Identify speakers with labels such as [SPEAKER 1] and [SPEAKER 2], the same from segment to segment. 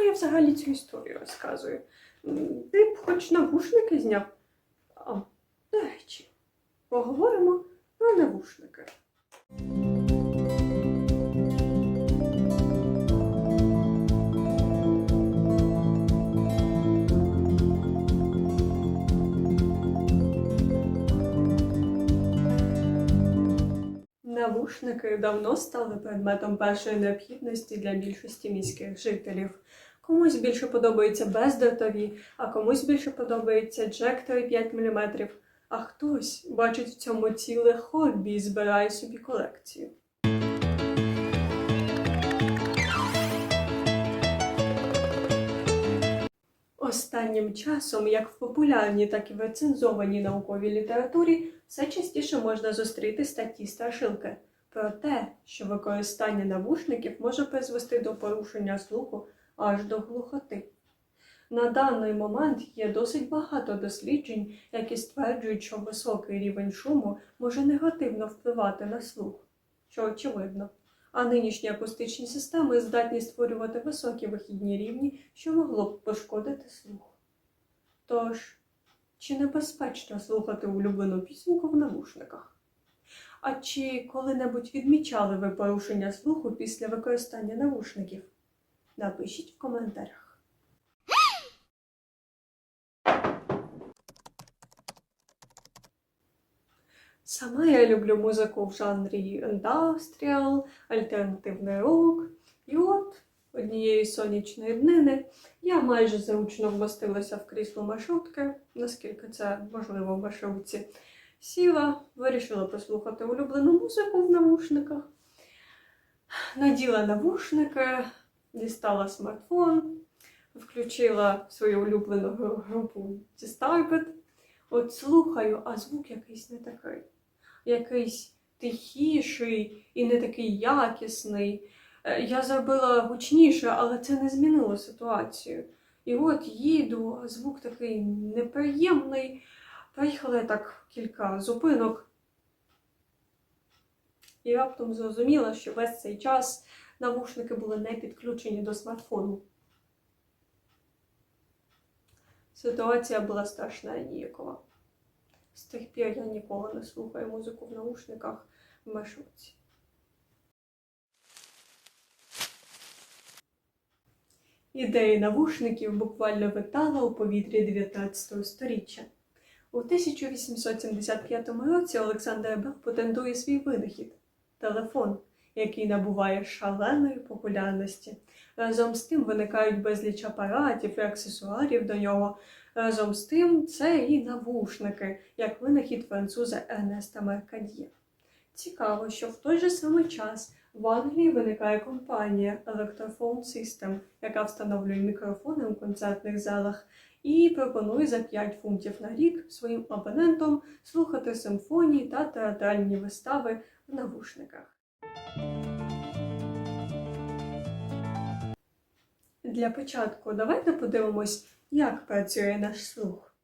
[SPEAKER 1] Кого я взагалі цю історію розказую? Ти б хоч навушники зняв. А, до речі, поговоримо про навушники. Навушники давно стали предметом першої необхідності для більшості міських жителів. Комусь більше подобаються бездротові, а комусь більше подобається джек 3,5 мм, а хтось бачить в цьому ціле хобі і збирає собі колекцію. Останнім часом, як в популярній, так і в рецензованій науковій літературі, все частіше можна зустріти статті страшилки про те, що використання навушників може призвести до порушення слуху аж до глухоти. На даний момент є досить багато досліджень, які стверджують, що високий рівень шуму може негативно впливати на слух, що очевидно. А нинішні акустичні системи здатні створювати високі вихідні рівні, що могло б пошкодити слух. Тож, чи небезпечно слухати улюблену пісеньку в навушниках? А чи коли-небудь відмічали ви порушення слуху після використання навушників? Напишіть в коментарях. Сама я люблю музику в жанрі індастріал, альтернативний рок. І от однієї сонячної днини я майже зручно вмостилася в крісло маршрутки, наскільки це можливо в маршрутці. Сіла, вирішила послухати улюблену музику в навушниках. Наділа навушники, дістала смартфон, включила свою улюблену гру- групу Distarget. От слухаю, а звук якийсь не такий. Якийсь тихіший і не такий якісний. Е, Я зробила гучніше, але це не змінило ситуацію. І от їду, а звук такий неприємний. Проїхала так кілька зупинок. І раптом зрозуміла, що весь цей час навушники були не підключені до смартфону. Ситуація була страшна і ніякова. З тих пір я ніколи не слухаю музику в наушниках в маршрутці. Ідея навушників буквально витала у повітрі 19 століття. У 1875 році Олександр Белл патентує свій винахід телефон, який набуває шаленої популярності. Разом з тим виникають безліч апаратів і аксесуарів до нього. Разом з тим, це і навушники, як винахід француза Ернеста Меркад'є. Цікаво, що в той же самий час в Англії виникає компанія Electrophone System, яка встановлює мікрофони у концертних залах і пропонує за 5 фунтів на рік своїм абонентам слухати симфонії та театральні вистави в навушниках. Для початку давайте подивимось, як працює наш слух.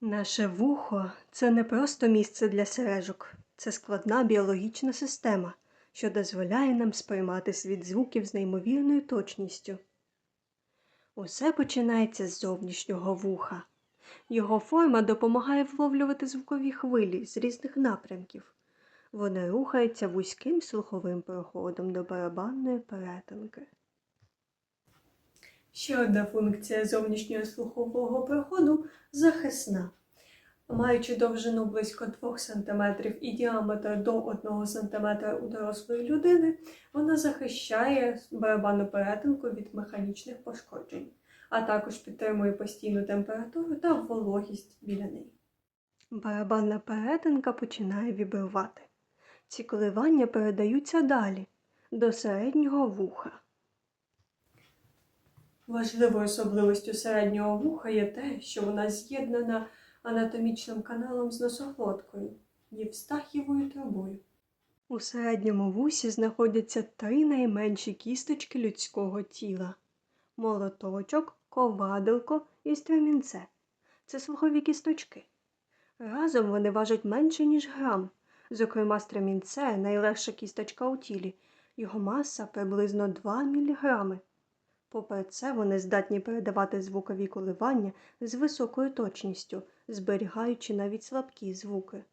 [SPEAKER 1] Наше вухо це не просто місце для сережок, це складна біологічна система, що дозволяє нам сприймати світ звуків з неймовірною точністю. Усе починається з зовнішнього вуха. Його форма допомагає вловлювати звукові хвилі з різних напрямків. Вони рухаються вузьким слуховим проходом до барабанної перетинки. Ще одна функція зовнішнього слухового проходу захисна. Маючи довжину близько 2 см і діаметр до 1 см у дорослої людини, вона захищає барабанну перетинку від механічних пошкоджень, а також підтримує постійну температуру та вологість біля неї. Барабанна перетинка починає вібрувати. Ці коливання передаються далі, до середнього вуха. Важливою особливостю середнього вуха є те, що вона з'єднана анатомічним каналом з носоглоткою Євстахівою трубою. У середньому вусі знаходяться три найменші кісточки людського тіла молоточок, ковадилко і стремінце. Це слухові кісточки. Разом вони важать менше, ніж грам. Зокрема, стремінце найлегша кісточка у тілі. Його маса приблизно 2 мг. Попри це, вони здатні передавати звукові коливання з високою точністю, зберігаючи навіть слабкі звуки.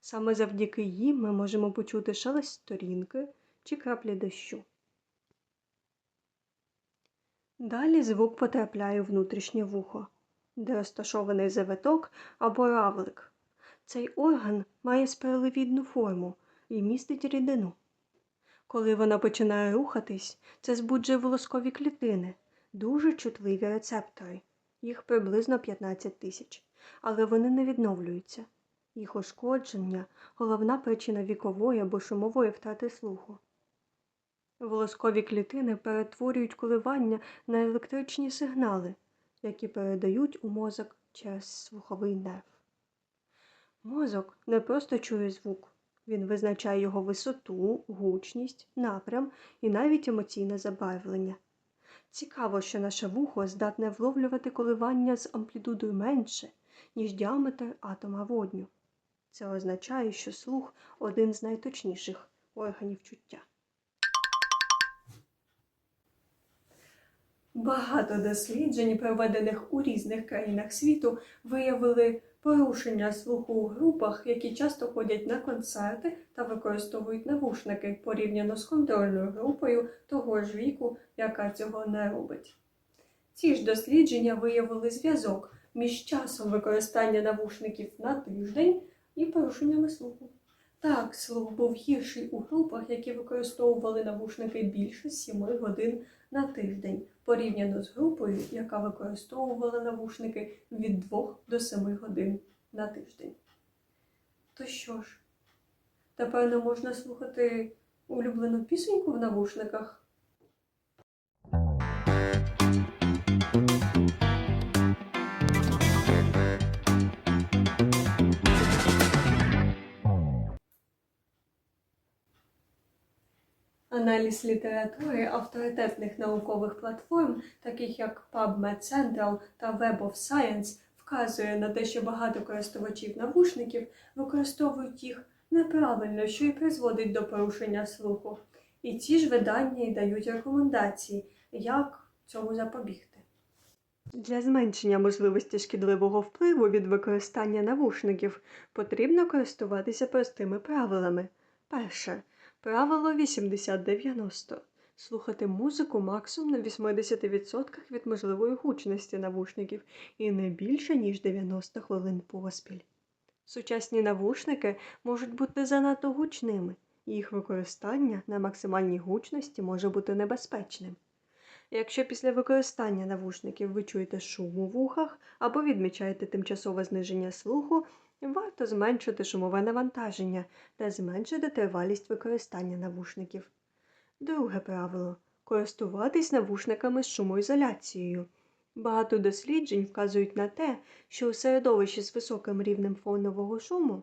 [SPEAKER 1] Саме завдяки їм ми можемо почути шелест сторінки чи краплі дощу. Далі звук потрапляє у внутрішнє вухо, де розташований завиток або равлик. Цей орган має спиралевідну форму і містить рідину. Коли вона починає рухатись, це збуджує волоскові клітини, дуже чутливі рецептори. Їх приблизно 15 тисяч, але вони не відновлюються. Їх ушкодження головна причина вікової або шумової втрати слуху. Волоскові клітини перетворюють коливання на електричні сигнали, які передають у мозок через слуховий нерв. Мозок не просто чує звук, він визначає його висоту, гучність, напрям і навіть емоційне забарвлення. Цікаво, що наше вухо здатне вловлювати коливання з амплітудою менше, ніж діаметр атома водню. Це означає, що слух один з найточніших органів чуття. Багато досліджень, проведених у різних країнах світу, виявили порушення слуху у групах, які часто ходять на концерти та використовують навушники порівняно з контрольною групою того ж віку, яка цього не робить. Ці ж дослідження виявили зв'язок між часом використання навушників на тиждень і порушеннями слуху. Так, слух був гірший у групах, які використовували навушники більше 7 годин на тиждень, порівняно з групою, яка використовувала навушники від 2 до 7 годин на тиждень. То що ж, тепер не можна слухати улюблену пісеньку в навушниках? Аналіз літератури авторитетних наукових платформ, таких як PubMed Central та Web of Science, вказує на те, що багато користувачів навушників використовують їх неправильно, що і призводить до порушення слуху. І ці ж видання й дають рекомендації, як цьому запобігти. Для зменшення можливості шкідливого впливу від використання навушників потрібно користуватися простими правилами. Перше. Правило 80-90. Слухати музику максимум на 80% від можливої гучності навушників і не більше, ніж 90 хвилин поспіль. Сучасні навушники можуть бути занадто гучними, їх використання на максимальній гучності може бути небезпечним. Якщо після використання навушників ви чуєте шум у вухах або відмічаєте тимчасове зниження слуху, варто зменшити шумове навантаження та зменшити тривалість використання навушників. Друге правило користуватись навушниками з шумоізоляцією. Багато досліджень вказують на те, що у середовищі з високим рівнем фонового шуму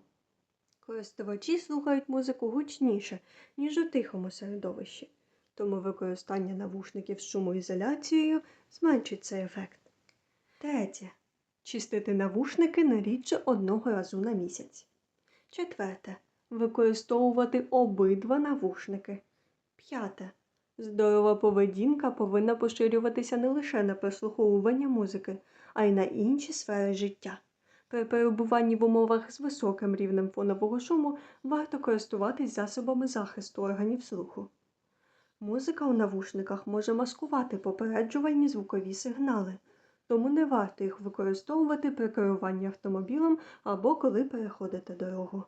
[SPEAKER 1] користувачі слухають музику гучніше, ніж у тихому середовищі, тому використання навушників з шумоізоляцією зменшить цей ефект. Третє. Чистити навушники не рідше одного разу на місяць. Четверте. Використовувати обидва навушники. П'яте. Здорова поведінка повинна поширюватися не лише на прослуховування музики, а й на інші сфери життя. При перебуванні в умовах з високим рівнем фонового шуму варто користуватись засобами захисту органів слуху. Музика у навушниках може маскувати попереджувальні звукові сигнали, тому не варто їх використовувати при керуванні автомобілем або коли переходите дорогу.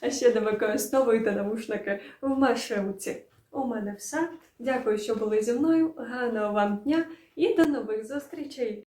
[SPEAKER 1] А ще не використовуйте навушники в маршрутці. У мене все. Дякую, що були зі мною. Гарного вам дня і до нових зустрічей!